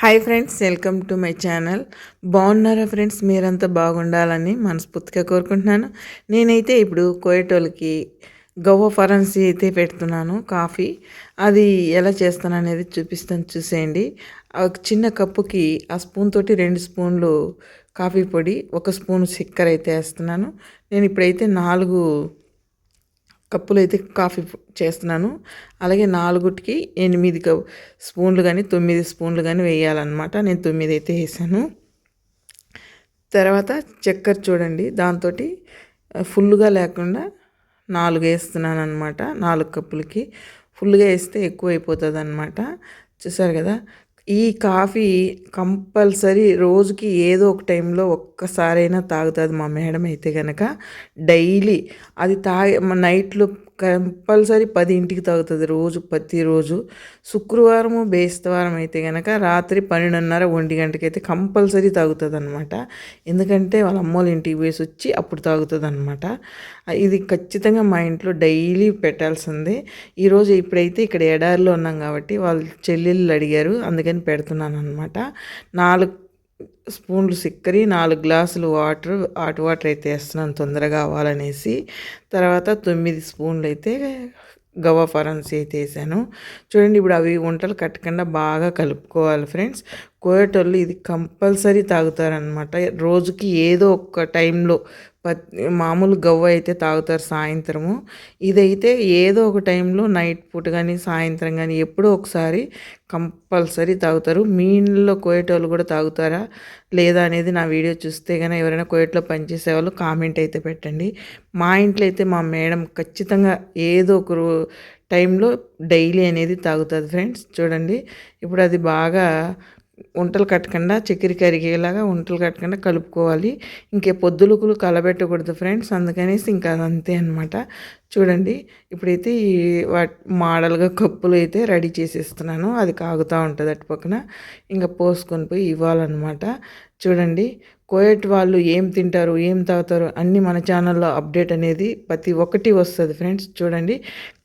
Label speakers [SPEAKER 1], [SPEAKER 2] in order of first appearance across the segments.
[SPEAKER 1] Hi friends welcome to my channel బాగున్నారా friends మీరంతా బాగుండాలని మనస్ఫూర్తిగా కోరుకుంటున్నాను. నేనైతే ఇప్పుడు కోయటోల్కి గవ్వ ఫరెన్సీ అయితే పెడుతున్నాను కాఫీ. అది ఎలా చేస్తాను అనేది చూపిస్తాను చూసేయండి. ఒక చిన్న కప్పుకి ఆ స్పూన్ తోటి రెండు స్పూన్లు కాఫీ పొడి ఒక స్పూన్ చక్కెర అయితే వేస్తున్నాను. నేను ఇప్పుడైతే నాలుగు కప్పులు అయితే కాఫీ చేస్తున్నాను. అలాగే నాలుగుటికి ఎనిమిది కప్ స్పూన్లు కానీ తొమ్మిది స్పూన్లు కానీ వేయాలన్నమాట. నేను తొమ్మిది అయితే వేసాను. తర్వాత చక్కెర చూడండి. దాంతో ఫుల్గా లేకుండా నాలుగు వేస్తున్నాను అనమాట నాలుగు కప్పులకి. ఫుల్గా వేస్తే ఎక్కువ అయిపోతుంది అనమాట చూసారు కదా? ఈ కాఫీ కంపల్సరీ రోజుకి ఏదో ఒక టైంలో ఒక్కసారైనా తాగుతుంది మా మేడం అయితే కనుక డైలీ. అది తాగే నైట్లో కంపల్సరీ పది ఇంటికి తాగుతుంది రోజు ప్రతిరోజు. శుక్రవారము బేస్తవారం అయితే కనుక రాత్రి పన్నెండున్నర ఒంటి గంటకి అయితే కంపల్సరీ తాగుతుంది అనమాట ఎందుకంటే వాళ్ళ అమ్మోళ్ళ ఇంటికి వేసి వచ్చి అప్పుడు తాగుతుంది అనమాట ఇది ఖచ్చితంగా మా ఇంట్లో డైలీ పెట్టాల్సిందే. ఈరోజు ఇప్పుడైతే ఇక్కడ ఎడారిలో ఉన్నాం కాబట్టి వాళ్ళ చెల్లెళ్ళు అడిగారు అందుకని పెడుతున్నాను అనమాట నాలుగు స్పూన్లు సిక్కరి నాలుగు గ్లాసులు వాటర్ హాట్ వాటర్ అయితే వేస్తున్నాను తొందరగా అవ్వాలనేసి. తర్వాత తొమ్మిది స్పూన్లు అయితే గవా ఫరెన్సీ అయితే వేసాను. చూడండి ఇప్పుడు అవి వంటలు కట్టకుండా బాగా కలుపుకోవాలి ఫ్రెండ్స్. కోయేటోళ్ళు ఇది కంపల్సరీ తాగుతారనమాట రోజుకి ఏదో ఒక టైంలో మామూలు గవ్వ అయితే తాగుతారు సాయంత్రము. ఇదైతే ఏదో ఒక టైంలో నైట్ పూట కానీ సాయంత్రం కానీ ఎప్పుడో ఒకసారి కంపల్సరీ తాగుతారు. మీ ఇంట్లో కూడా తాగుతారా? లేదా అనేది నా వీడియో చూస్తే కానీ ఎవరైనా కోయట్లో పనిచేసే వాళ్ళు కామెంట్ అయితే పెట్టండి. మా ఇంట్లో అయితే మా మేడం ఖచ్చితంగా ఏదో ఒక టైంలో డైలీ అనేది తాగుతుంది ఫ్రెండ్స్. చూడండి. ఇప్పుడు అది బాగా వంటలు కట్టకుండా చక్కెర కరిగేలాగా వంటలు కట్టకుండా కలుపుకోవాలి. ఇంకే పొద్దులుకులు కలబెట్టకూడదు ఫ్రెండ్స్. అందుకనేసి ఇంకా అంతే అనమాట చూడండి ఇప్పుడైతే ఈ మోడల్గా కప్పులు అయితే రెడీ చేసేస్తున్నాను. అది కాగుతూ ఉంటుంది అటు పక్కన. ఇంకా పోసుకొని పోయి ఇవ్వాలన్నమాట. చూడండి కోయట్ వాళ్ళు ఏం తింటారు ఏం తాగుతారు అన్నీ మన ఛానల్లో అప్డేట్ అనేది ప్రతి ఒక్కటి వస్తుంది ఫ్రెండ్స్. చూడండి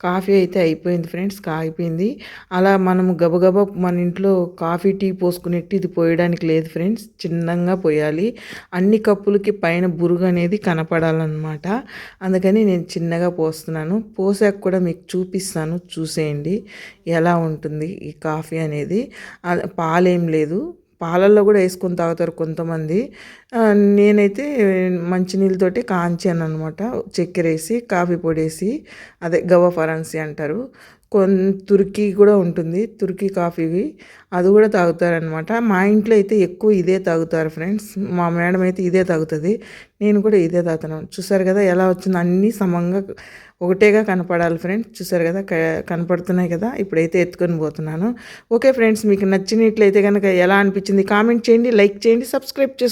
[SPEAKER 1] కాఫీ అయితే అయిపోయింది ఫ్రెండ్స్ కాగిపోయింది. అలా మనం గబగబా మన ఇంట్లో కాఫీ టీ పోసుకునేట్టు ఇది పోయడానికి లేదు ఫ్రెండ్స్. చిన్నగా పోయాలి. అన్ని కప్పులకి పైన బురుగు అనేది కనపడాలన్నమాట. అందుకని నేను చిన్నగా పోస్తున్నాను పోసాక కూడా మీకు చూపిస్తాను. చూసేయండి. ఎలా ఉంటుంది ఈ కాఫీ అనేది? పాలేం లేదు. పాలల్లో కూడా వేసుకొని తాగుతారు కొంతమంది. నేనైతే మంచినీళ్ళతోటి కాంచాను అనమాట చక్కెర వేసి కాఫీ పొడి వేసి అదే గవ ఫరాన్సీ అంటారు. కొన్ తుర్కీ కూడా ఉంటుంది. తుర్కీ కాఫీవి. అది కూడా తాగుతారనమాట. మా ఇంట్లో అయితే ఎక్కువ ఇదే తాగుతారు ఫ్రెండ్స్. మా మేడం అయితే ఇదే తాగుతుంది. నేను కూడా ఇదే తాగుతున్నాను చూసారు కదా ఎలా వచ్చింది. అన్నీ సమంగా ఒకటేగా కనపడాలి ఫ్రెండ్స్. చూసారు కదా కనపడుతున్నాయి కదా. ఇప్పుడైతే ఎత్తుకొని పోతున్నాను. ఓకే ఫ్రెండ్స్ మీకు నచ్చినట్లయితే కనుక ఎలా అనిపించింది కామెంట్ చేయండి లైక్ చేయండి సబ్స్క్రైబ్ చేసుకోండి